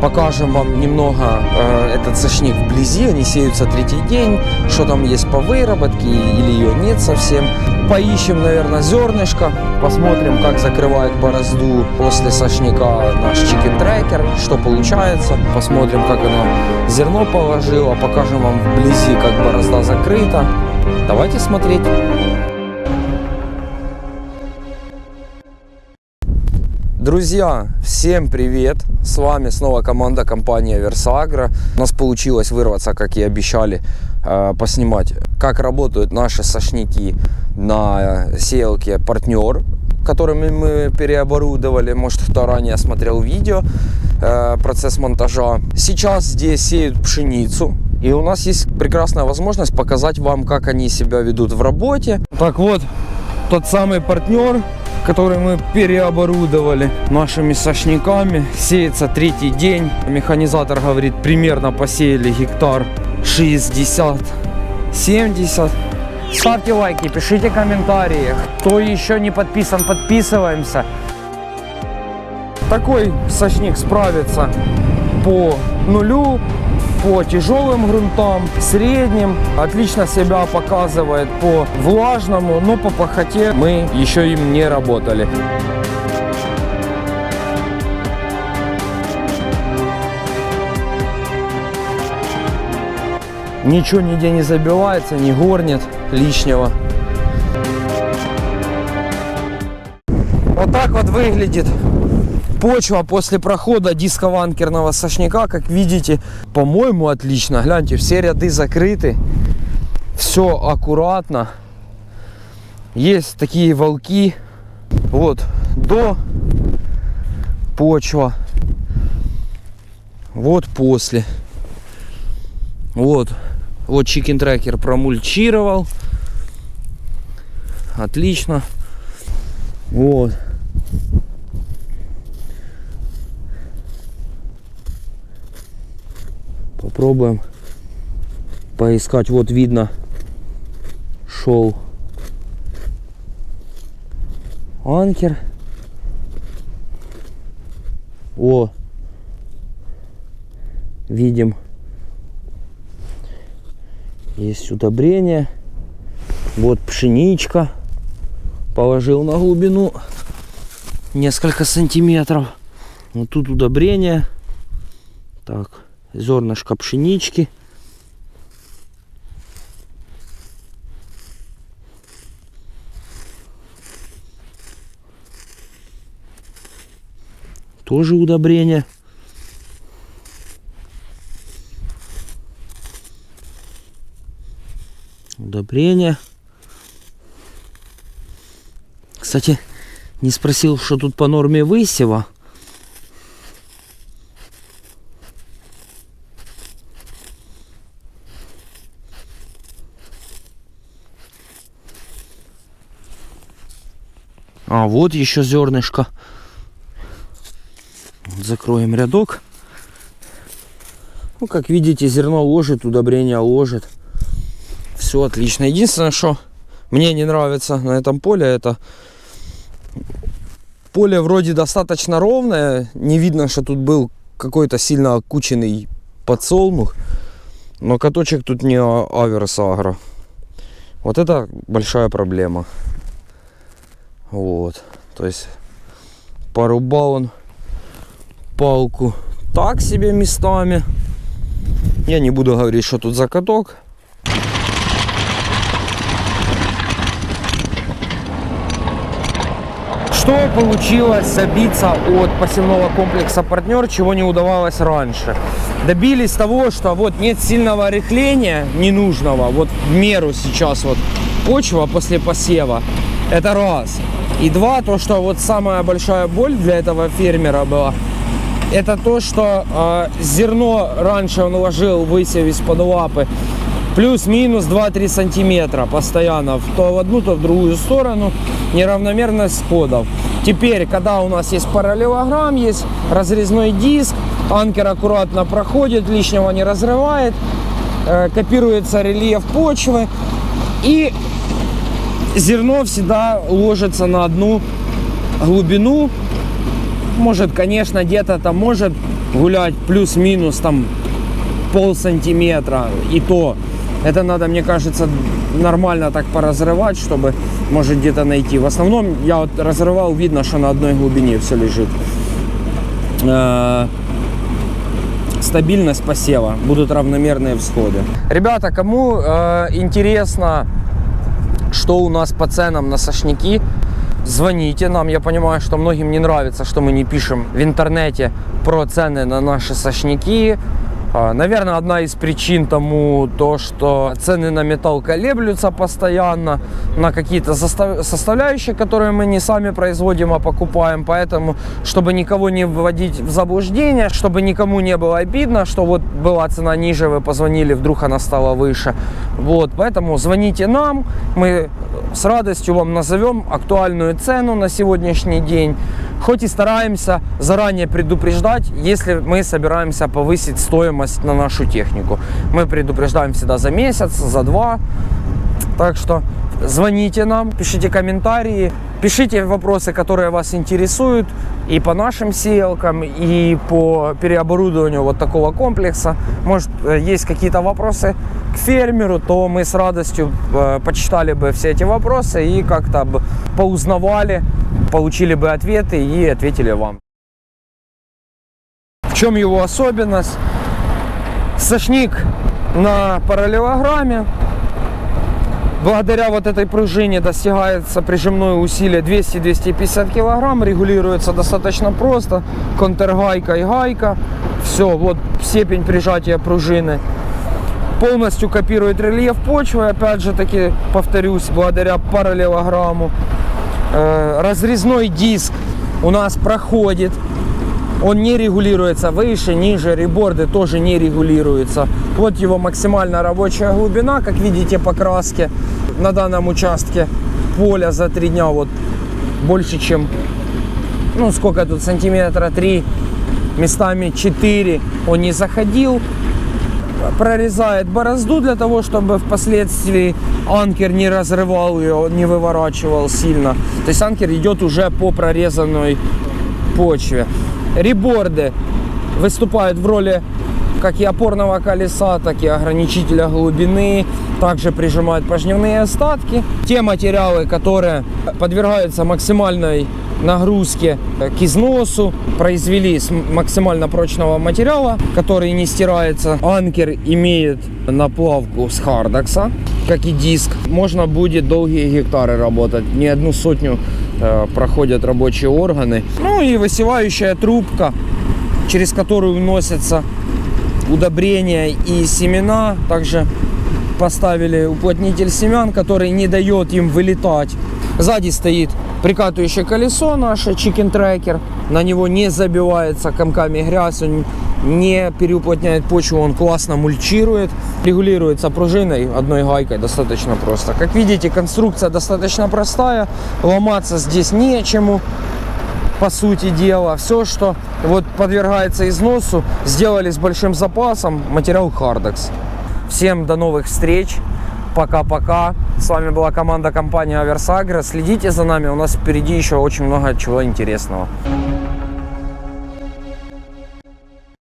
Покажем вам немного э, этот сошник вблизи. Они сеются третий день. Что там есть по выработке или ее нет совсем. Поищем, наверное, зернышко. Посмотрим, как закрывает борозду после сошника наш чикен трекер. Что получается. Посмотрим, как оно зерно положило. Покажем вам вблизи, как борозда закрыта. Давайте смотреть. Друзья, всем привет! С вами снова команда компании Версагра. У нас получилось вырваться, как и обещали, э, поснимать, как работают наши сошники на сеялке партнер, которыми мы переоборудовали. Может, кто ранее смотрел видео, э, процесс монтажа. Сейчас здесь сеют пшеницу. И у нас есть прекрасная возможность показать вам, как они себя ведут в работе. Так вот, тот самый партнер, который мы переоборудовали нашими сошниками. Сеется третий день. Механизатор говорит, примерно посеяли гектар 60-70. Ставьте лайки, пишите комментарии. Кто еще не подписан, подписываемся. Такой сошник справится по нулю, по тяжелым грунтам, средним. Отлично себя показывает по влажному, но по пахоте мы еще им не работали. Ничего нигде не забивается, не горнет лишнего. Вот так вот выглядит почва после прохода дискованкерного сошняка, как видите, по-моему, отлично. Гляньте, все ряды закрыты, все аккуратно. Есть такие волки. Вот, до почва. Вот после. Вот. Вот чикен трекер промульчировал. Отлично. Вот. Попробуем поискать. Вот видно, шел анкер. О, видим, есть удобрение. Вот пшеничка. Положил на глубину несколько сантиметров. Вот тут удобрение. Так, зернышко пшенички. Тоже удобрение. Удобрение. Кстати, не спросил, что тут по норме высева. А, вот еще зернышко. Закроем рядок. Ну, как видите, зерно ложит, удобрение ложит. Все отлично. Единственное, что мне не нравится на этом поле, это поле вроде достаточно ровное. Не видно, что тут был какой-то сильно окученный подсолнух. Но каточек тут не аверс агро. Вот это большая проблема. Вот. То есть порубал он палку так себе местами. Я не буду говорить, что тут за каток. Что получилось забиться от посевного комплекса партнер, чего не удавалось раньше? Добились того, что вот нет сильного рыхления ненужного, вот в меру сейчас вот почва после посева. Это раз. И два, то, что вот самая большая боль для этого фермера была, это то, что э, зерно раньше он ложил, высев из-под лапы, плюс-минус 2-3 сантиметра постоянно, то в одну, то в другую сторону, неравномерность сходов. Теперь, когда у нас есть параллелограмм, есть разрезной диск, анкер аккуратно проходит, лишнего не разрывает, э, копируется рельеф почвы, и зерно всегда ложится на одну глубину, Может, конечно, где-то там может гулять плюс-минус там пол сантиметра и то. Это надо, мне кажется, нормально так поразрывать, чтобы, может, где-то найти. В основном я вот разрывал, видно, что на одной глубине все лежит. Э, Стабильность посева, будут равномерные всходы. Ребята, кому э, интересно, что у нас по ценам на сошники, звоните нам. Я понимаю, что многим не нравится, что мы не пишем в интернете про цены на наши сошники. А, Наверное, одна из причин тому то, что цены на металл колеблются постоянно на какие-то составляющие, которые мы не сами производим, а покупаем. Поэтому, чтобы никого не вводить в заблуждение, чтобы никому не было обидно, что вот была цена ниже, вы позвонили, вдруг она стала выше. Вот, поэтому звоните нам, мы с радостью вам назовем актуальную цену на сегодняшний день. Хоть и стараемся заранее предупреждать, если мы собираемся повысить стоимость на нашу технику. Мы предупреждаем всегда за месяц, за два. Так что звоните нам, пишите комментарии, пишите вопросы, которые вас интересуют и по нашим сеялкам, и по переоборудованию вот такого комплекса. Может, э, есть какие-то вопросы к фермеру, то мы с радостью э, почитали бы все эти вопросы и как-то поузнавали, получили бы ответы и ответили вам. В чем его особенность? Сошник на параллелограмме. Благодаря вот этой пружине достигается прижимное усилие 200-250 килограмм, регулируется достаточно просто, контргайка и гайка, все, вот степень прижатия пружины. Полностью копирует рельеф почвы, опять же таки, повторюсь, благодаря параллелограмму. Э, Разрезной диск у нас проходит, он не регулируется выше, ниже, реборды тоже не регулируются. Вот его максимальная рабочая глубина, как видите по краске на данном участке поля за три дня вот больше чем, ну сколько тут, сантиметра три, местами 4 он не заходил. Прорезает борозду для того, чтобы впоследствии анкер не разрывал ее, не выворачивал сильно. То есть анкер идет уже по прорезанной почве. Реборды выступают в роли как и опорного колеса, так и ограничителя глубины. Также прижимают пожневные остатки. Те материалы, которые подвергаются максимальной нагрузке к износу, произвели с максимально прочного материала, который не стирается. Анкер имеет наплавку с хардекса, как и диск. Можно будет долгие гектары работать, не одну сотню э, проходят рабочие органы. Ну и высевающая трубка, через которую вносятся удобрения и семена. Также поставили уплотнитель семян, который не дает им вылетать. Сзади стоит прикатывающее колесо наше, Chicken Tracker. На него не забивается комками грязь, он не переуплотняет почву, он классно мульчирует. Регулируется пружиной одной гайкой достаточно просто. Как видите, конструкция достаточно простая, ломаться здесь нечему по сути дела. Все, что вот подвергается износу, сделали с большим запасом материал Харdex. Всем до новых встреч. Пока-пока. С вами была команда компании Аверсагра. Следите за нами, у нас впереди еще очень много чего интересного.